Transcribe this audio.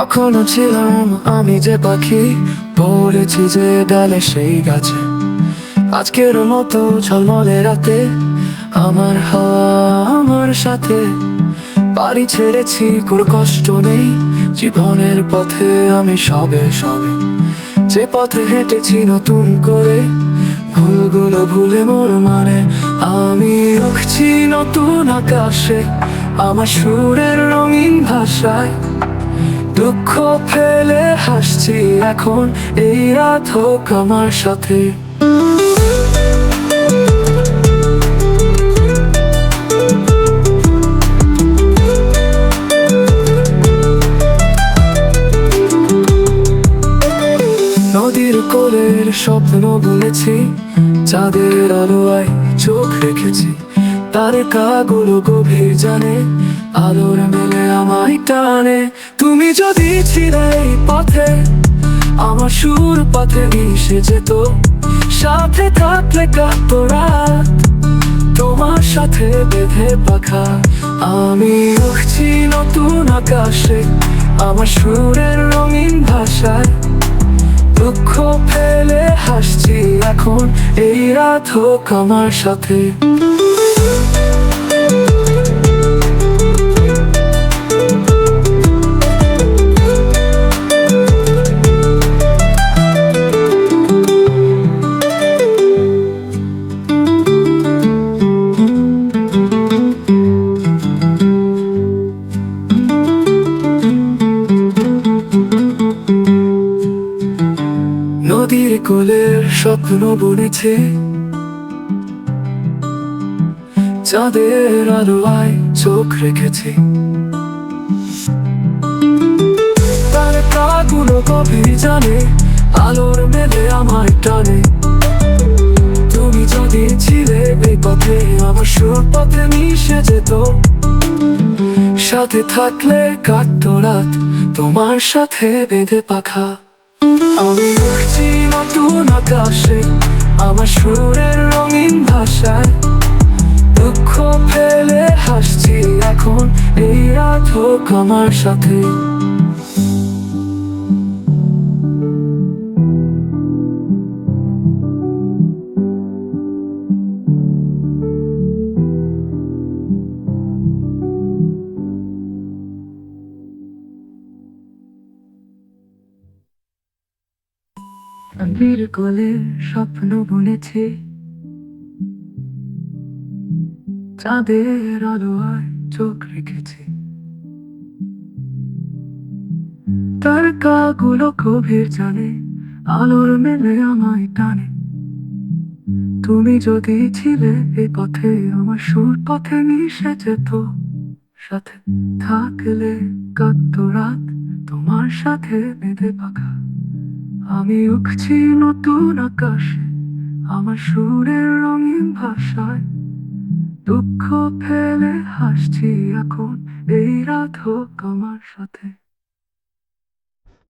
কখনো ছিলাম আমি যে পাখি, পড়েছি যে ডালে সেই গাছে। আজকের মতো ঝলমলে রাতে আমার হাওয়া আমার সাথে। বাড়ি ছেড়েছি, কোনো কষ্ট নেই, জীবনের পথে আমি সবে সবে। যে পথে হেঁটেছি নতুন করে, ভুলগুলো ভুলে মোর মানে আমি উঠছি নতুন আকাশে, আমার সুরের রঙিন ভাষায়। দুঃখ ফেলে হাসছি এখন, এই রাত হোক আমার সাথে। নদীর কোলের স্বপ্ন বলেছি চাঁদের আলোয় চোখ রেখেছি। তারকাগুলো গভীর জানে, আলোর মেলে আমায় টানে। তুমি যদি ছিলে এই পথে, আমার সুর পথে মিশে যেত। সাথে থাকলে তোমার সাথে বেঁধে পাখা। আমি উঠছি নতুন আকাশে, আমার সুরের রঙিন ভাষায়। দুঃখ ফেলে হাসছি এখন, এই রাত হোক আমার সাথে। কোলের স্বপ্ন বুনেছে। চাঁদের আলোয় চোখ রেখেছে। তার গভীর জানে আলোর মেলে আমায় টানে। তুমি যদি ছিলে এই পথে আমার সুর পথে মিশে যেত। সাথে থাকলে কাটতো রাত, তোমার সাথে বেঁধে পাখা। আমি উঠছি নতুন আকাশে আমার সুরের রঙিন ভাষায়, দুঃখ ফেলে হাসছি এখন এই রাত হোক আমার সাথে। আমির কোলে স্বপ্ন বুনেছি। চাঁদের আলোয় চোখ রেখেছি। তার কাগুলো গভীর জানে আলোর মেলে আমায় টানে। তুমি যদি ছিলে এ পথে, আমার সুর পথে মিশে যেত। সাথে থাকলে কত রাত, তোমার সাথে বেঁধে পাখা। আমি উঠছি নতুন আকাশে, আমার সুরের রঙিন ভাষায়। দুঃখ ফেলে হাসছি এখন, এই রাত হোক আমার সাথে।